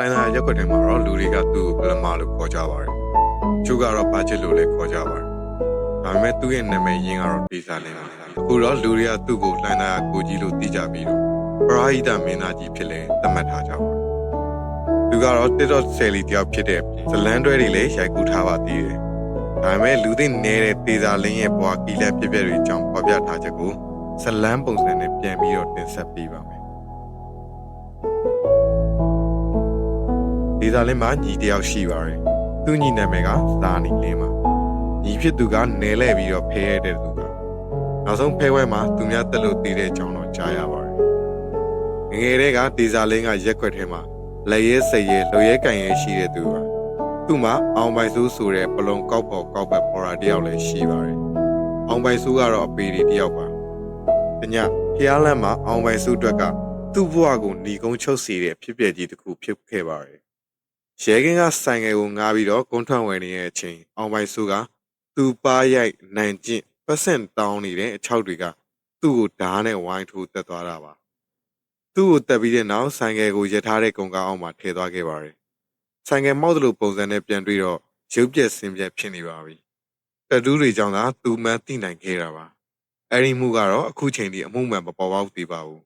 လိုင်းသာရက်ွက်ထဲမှာတော့လူတွေကသူ့ကိုပလမာလို့ခေါ်ကြပါတယ်။ကျုပ်ကတော့ဘာချစ်လို့လဲခေါ်ကြပါတယ်။ဒါပေမဲ့သူ့ရဲ့နာမည်ရင်းကတော့ဒေစာလင်းပါ။အခုတော့လူတွေကသူ့ကိုလိုင်းသာကိုကြီးလို့သိကြပြီးတော့ပရာဟိတမင်းသားကြီးဖြစ်လဲသတ်မှတ်ထားကြပါတယ်။သူကတော့ TikTok ဆယ်လီတယောက်ဖြစ်တဲ့ဇလန်တွဲတွေလည်းရိုက်ကူးထားပါသေးတယ်။ဒါပေမဲ့လူသိနေတဲ့ဒေစာလင်းရဲ့ဘဝကီးလက်ဖြစ်ဖြစ်တွေအကြောင်းဖော်ပြထားချက်ကိုဇလန်ပုံစံနဲ့ပြန်ပြီးတော့တင်ဆက်ပေးပါမယ်။ ဒေသလင်းမှာညီတယောက်ရှိပါတယ်။သူညီနာမည်ကသာနီလင်းပါ။ညီဖြစ်သူကနယ်လဲပြီးတော့ဖဲရတဲ့သူပါ။နောက်ဆုံးဖဲဝဲမှာသူများတက်လို့တည်တဲ့အကြောင်းတော့ကြားရပါတယ်။ငယ်ငယ်တည်းကဒေသလင်းကရက်ွက်ထဲမှာလက်ရဲစိတ်ရဲလူရဲကန်ရဲရှိတဲ့သူပါ။သူ့မှာအောင်ပိုင်ဆိုးဆိုတဲ့ပလုံကောက်ပေါ်ကောက်ဘက်ပေါ်ရာတယောက်လည်းရှိပါတယ်။အောင်ပိုင်ဆိုးကတော့အပေဒီတယောက်ပါ။တညဖျားလန့်မှာအောင်ပိုင်ဆိုးအတွက်ကသူ့ဘဝကိုหนีကုန်းချုပ်စီတဲ့ဖြစ်ပျက်ကြီးတစ်ခုဖြစ်ခဲ့ပါတယ်။ ရဲကင်းကဆိုင်ငယ်ကိုငားပြီးတော့ကုန်းထွန့်ဝင်နေတဲ့အချိန်အောင်ပိုင်စုကသူ့ပါရိုက်နိုင်ကျင့်ပတ်စင်တောင်းနေတဲ့အချောက်တွေကသူ့ကိုဓားနဲ့ဝိုင်းထိုးတက်သွားတာပါသူ့ကိုတက်ပြီးတဲ့နောက်ဆိုင်ငယ်ကိုရထားတဲ့ကုန်းကားအောင်မှာထည့်သွားခဲ့ပါတယ်ဆိုင်ငယ်မောက်တယ်လို့ပုံစံနဲ့ပြန်တွေ့တော့ရုပ်ပြက်ဆင်းပြက်ဖြစ်နေပါပြီတက်တူးတွေကြောင့်သာသူမှန်းသိနိုင်ခဲ့တာပါအဲ့ဒီမှုကတော့အခုချိန်ထိအမှုမှန်မပေါ်ပေါက်သေးပါဘူး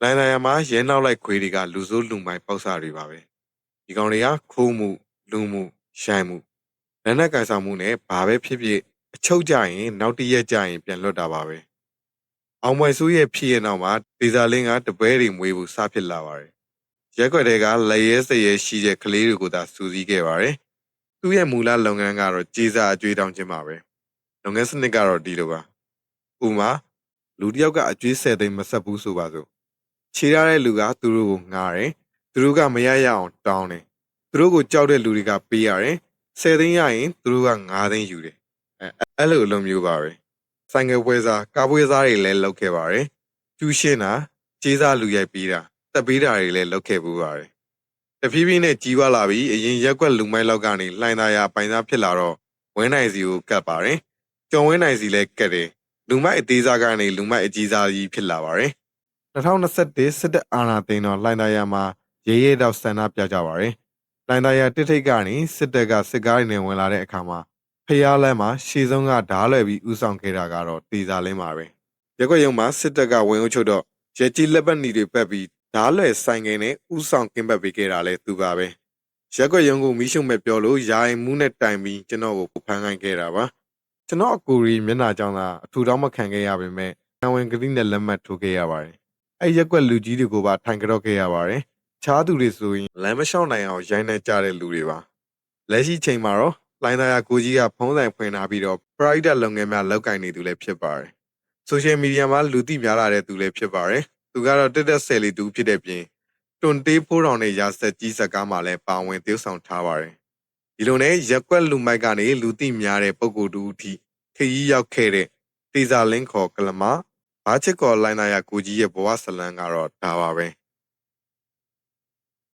လိုင်းလာရမှာရဲနောက်လိုက်ခွေးတွေကလူစိုးလူမိုင်းပေါက်စာတွေပါပဲ ဒီကောင်တွေကခိုးမှုလူမှုရိုင်မှုလက်နက်ကန်ဆောင်မှုနဲ့ဘာပဲဖြစ်ဖြစ်အချုပ်ကြရင် နောက်တစ်ရက်ကြရင်ပြန်လွတ်တာပါပဲအောင်မွယ်စုရဲ့ဖြစ်ရဲ့နောက်မှာဒေဇာလင်းကတပွဲတွေမွေးဖို့စဖြစ်လာပါတယ်ရက်ွက်တွေကလက်ရဲစရဲရှိတဲ့ကလေးတွေကိုသာစူးစီးခဲ့ပါတယ်သူ့ရဲ့မူလလုပ်ငန်းကတော့ကြေးစားအကျွေးတောင်းခြင်းပါပဲလုပ်ငန်းစနစ်ကတော့ဒီလိုပါဥပမာလူတစ်ယောက်ကအကျွေး၁၀သိန်းမဆက်ဘူးဆိုပါစို့ခြေရတဲ့လူကသူတို့ကိုငားတယ် သူတို့ကမရရအောင်တောင်းတယ်သူတို့ကိုကြောက်တဲ့လူတွေကပေးရတယ်10သိန်းရရင်သူတို့က9သိန်းယူတယ်အဲအဲ့လိုအလုံးမျိုးပါပဲဆိုင်ငယ်ပွဲစားကားပွဲစားတွေလည်းလုပ်ခဲ့ပါတယ်ကျူးရှင်းတာကြေးစားလူရိုက်ပေးတာတက်ပေးတာတွေလည်းလုပ်ခဲ့ပူပါတယ်တဖြည်းဖြည်းနဲ့ကြီးပွားလာပြီးအရင်ရက်ွက်လူမိုက်လောက်ကနေလှိုင်းသားရပိုင်သားဖြစ်လာတော့ဝင်းနိုင်စီကိုကတ်ပါတယ်ကျော်ဝင်းနိုင်စီလည်းကတ်တယ်လူမိုက်အသေးစားကနေလူမိုက်အကြီးစားကြီးဖြစ်လာပါတယ်2021စစ်တပ်အာဏာသိမ်းတော့လှိုင်းသားရမှာ ရဲရဲတော့ဆန္ဒပြကြပါရယ်။လိုင်တာယာတစ်ထိတ်ကနေစစ်တပ်ကစစ်ကားတွေနဲ့ဝင်လာတဲ့အခါမှာဖျားလမ်းမှာရှေ့ဆုံးကဓားလွယ်ပြီးဥဆောင်ခဲ့တာကတော့တေစာလင်းပါပဲ။ရက်ွက်ရုံမှာစစ်တပ်ကဝင်အုပ်ချုပ်တော့ရဲကြီးလက်ပတ်နီတွေပတ်ပြီးဓားလွယ်ဆိုင်ငယ်နဲ့ဥဆောင်ကင်းပတ်ပေးခဲ့တာလဲသူပါပဲ။ရက်ွက်ရုံကိုမီးရှုံမဲ့ပြောလို့ယာယီမှုနဲ့တိုင်ပြီးကျွန်တော်ကိုဖမ်းခိုင်းခဲ့တာပါ။ကျွန်တော်အကူရီမျက်နှာကြောင့်သာအထူတောင်းမခံခဲ့ရပါပဲ။အဝင်ကတိနဲ့လက်မှတ်ထိုးခဲ့ရပါတယ်။အဲ့ရက်ွက်လူကြီးတွေကိုပါထိုင်ကြော့ခဲ့ရပါတယ်။ ခြားသူတွေဆိုရင်လမ်းမလျှောက်နိုင်အောင်ရိုင်းနေကြတဲ့လူတွေပါလက်ရှိချိန်မှာတော့လိုင်းသားရကိုကြီးကဖုံးဆိုင်ဖွင့်ထားပြီးတော့ private လုပ်ငန်းများလောက်ကင်နေသူလည်းဖြစ်ပါတယ် social media မှာလူသိများလာတဲ့သူလည်းဖြစ်ပါတယ်သူကတော့တက်တက်ဆယ်လီတူဖြစ်တဲ့ပြင်တွန်တေးဖိုးတော်နဲ့ရာဆက်ကြီးစကားမှာလည်းပါဝင်သရုပ်ဆောင်ထားပါတယ်ဒီလိုနဲ့ရက်ကွက်လူမိုက်ကနေလူသိများတဲ့ပုံကိုယ်တူအထိခရီးရောက်ခဲ့တဲ့တေဇာလင်းခေါ်ကလမဘာချစ်ကော်လိုင်းသားရကိုကြီးရဲ့ဘဝဇလန်းကတော့ဒါပါပဲ